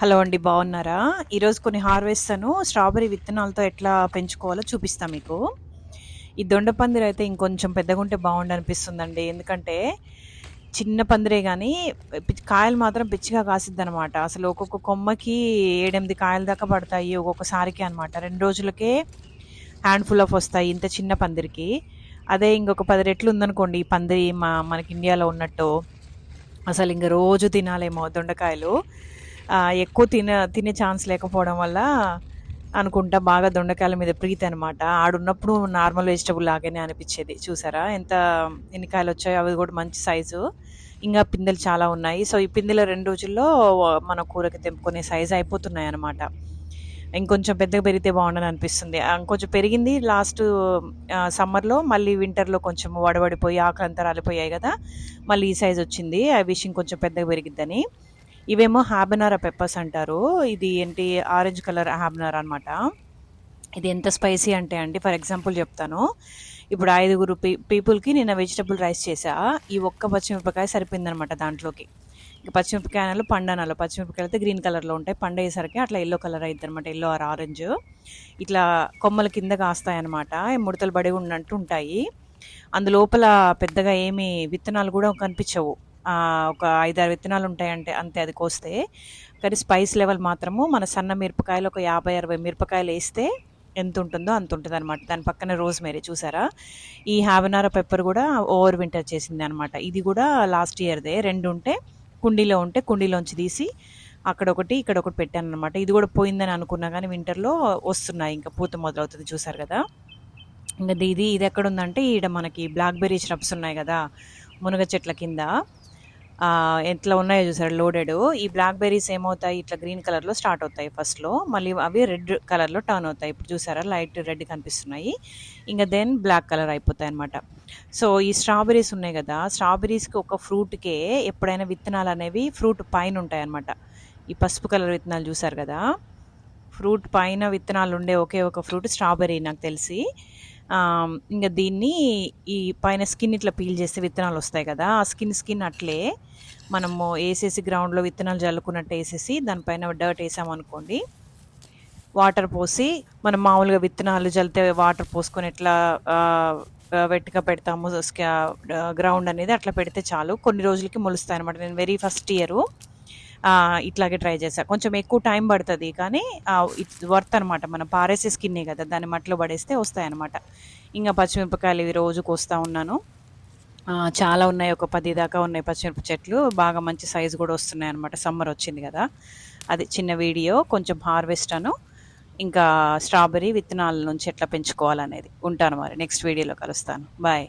Hello అండి బాగున్నారా? ఈరోజు కొన్ని హార్వెస్ట్ను స్ట్రాబెరీ విత్తనాలతో ఎట్లా పెంచుకోవాలో చూపిస్తా మీకు. ఈ దొండ పందిరి అయితే ఇంకొంచెం పెద్దగా ఉంటే బాగుండు అనిపిస్తుందండి. ఎందుకంటే చిన్న పందిరే కానీ కాయలు మాత్రం పిచ్చిగా కాసిద్ది అనమాట అసలు ఒక్కొక్క కొమ్మకి ఏడెనిమిది కాయల దాకా పడతాయి ఒక్కొక్కసారికి అనమాట రెండు రోజులకే హ్యాండ్ఫుల్ ఆఫ్ వస్తాయి ఇంత చిన్న పందిరికి. అదే ఇంకొక పది రెట్లు ఉందనుకోండి ఈ పందిరి మా మనకి ఇండియాలో ఉన్నట్టు. అసలు ఇంక రోజు తినాలేమో దొండకాయలు. ఎక్కువ తిన తినే ఛాన్స్ లేకపోవడం వల్ల అనుకుంటా బాగా దొండకాయల మీద ప్రీతి అనమాట ఆడున్నప్పుడు నార్మల్ వెజిటబుల్ లాగానే అనిపించేది. చూసారా? ఎంత ఎన్ని కాయలు వచ్చాయో అవి కూడా మంచి సైజు ఇంకా పిందెలు చాలా ఉన్నాయి. సో ఈ పిందెలు రెండు రోజుల్లో మన కూరకి తెంపుకునే సైజు అయిపోతున్నాయి అనమాట ఇంకొంచెం పెద్దగా పెరిగితే బాగుండని అనిపిస్తుంది. ఇంకొంచెం పెరిగింది లాస్ట్ సమ్మర్లో మళ్ళీ వింటర్లో కొంచెం వడవడిపోయి ఆకులు రాలిపోయాయి కదా. మళ్ళీ ఈ సైజ్ వచ్చింది. ఐ విష్ ఇంకొంచెం పెద్దగా పెరిగిద్దని. ఇవేమో హ్యాబనారా పెప్పర్స్ అంటారు. ఇది ఏంటి? ఆరెంజ్ కలర్ హ్యాబనారా అనమాట ఇది ఎంత స్పైసీ అంటే అండి ఫర్ ఎగ్జాంపుల్ చెప్తాను. ఇప్పుడు ఐదుగురు పీ పీపుల్కి నేను వెజిటబుల్ రైస్ చేసా ఈ ఒక్క పచ్చిమిరపకాయ సరిపోయిందనమాట దాంట్లోకి. ఇంకా పచ్చిమిరపకాయలు పండనాలు. పచ్చిమిరపకాయలు అయితే గ్రీన్ కలర్లో ఉంటాయి. పండేసరికి అట్లా ఎల్లో కలర్ అవుతుంది అనమాట ఎల్లో ఆర్ ఆరెంజ్. ఇట్లా కొమ్మల కింద కాస్తాయన్నమాట. ముడతలు పడి ఉన్నట్టు ఉంటాయి అందులోపల పెద్దగా ఏమి విత్తనాలు కూడా కనిపించవు. ఒక ఐదారు విత్తనాలు ఉంటాయంటే అంతే అది కోస్తే. కానీ స్పైస్ లెవెల్ మాత్రము మన సన్న మిరపకాయలు ఒక యాభై అరవై మిరపకాయలు వేస్తే ఎంత ఉంటుందో అంత ఉంటుంది అనమాట దాని పక్కన రోజ్ మేరీ చూసారా? ఈ హ్యావనారా పెప్పర్ కూడా ఓవర్ వింటర్ చేసింది అనమాట ఇది కూడా లాస్ట్ ఇయర్దే. రెండు ఉంటే కుండీలో ఉంటే కుండీలోంచి తీసి అక్కడ ఒకటి ఇక్కడ ఒకటి పెట్టాను అనమాట ఇది కూడా పోయిందని అనుకున్నా కానీ వింటర్లో వస్తున్నాయి. ఇంకా పూత మొదలవుతుంది చూసారు కదా? ఇంకా ఇది ఇది ఎక్కడ ఉందంటే ఈడ మనకి బ్లాక్బెర్రీ ష్రబ్స్ ఉన్నాయి కదా మునగ చెట్ల కింద. ఎట్లా ఉన్నాయో చూసారు? లోడెడ్ ఈ బ్లాక్ బెర్రీస్ ఏమవుతాయి? ఇట్లా గ్రీన్ కలర్లో స్టార్ట్ అవుతాయి ఫస్ట్లో మళ్ళీ అవి రెడ్ కలర్లో టర్న్ అవుతాయి. ఇప్పుడు చూసారా? లైట్ రెడ్ కనిపిస్తున్నాయి. ఇంకా దెన్ బ్లాక్ కలర్ అయిపోతాయి అనమాట సో ఈ స్ట్రాబెర్రీస్ ఉన్నాయి కదా? స్ట్రాబెర్రీస్కి ఒక ఫ్రూట్కే ఎప్పుడైనా విత్తనాలు అనేవి ఫ్రూట్ పైన ఉంటాయి అనమాట ఈ పసుపు కలర్ విత్తనాలు చూసారు కదా? ఫ్రూట్ పైన విత్తనాలు ఉండే ఒకే ఒక ఫ్రూట్ స్ట్రాబెర్రీ నాకు తెలిసి. ఇంకా దీన్ని ఈ పైన స్కిన్ ఇట్లా పీల్ చేస్తే విత్తనాలు వస్తాయి కదా ఆ స్కిన్ స్కిన్ అట్లే మనము వేసేసి గ్రౌండ్లో విత్తనాలు జల్లుకున్నట్టు వేసేసి దానిపైన డర్ట్ వేసామనుకోండి వాటర్ పోసి మనం మామూలుగా విత్తనాలు జల్లితే వాటర్ పోసుకొని ఎట్లా వెట్టుగా పెడతాము గ్రౌండ్ అనేది అట్లా పెడితే చాలు. కొన్ని రోజులకి మొలుస్తాయి అనమాట నేను వెరీ ఫస్ట్ ఇయరు. ఇట్లాగే ట్రై చేసా కొంచెం ఎక్కువ టైం పడుతుంది కానీ ఇట్స్ వర్త్ అనమాట మనం పారేసే స్కిన్నే కదా దాన్ని మట్టిలో పడేస్తే వస్తాయన్నమాట. ఇంకా పచ్చిమిరపకాయలు ఇవి రోజుకు వస్తూ ఉన్నాను. చాలా ఉన్నాయి ఒక పది దాకా ఉన్నాయి పచ్చిమిరప చెట్లు. బాగా మంచి సైజు కూడా వస్తున్నాయి అనమాట సమ్మర్ వచ్చింది కదా. అది చిన్న వీడియో కొంచెం హార్వెస్ట్ అను. ఇంకా స్ట్రాబెరీ విత్తనాల నుంచి ఎట్లా పెంచుకోవాలనేది. ఉంటాను మరి నెక్స్ట్ వీడియోలో కలుస్తాను. బాయ్.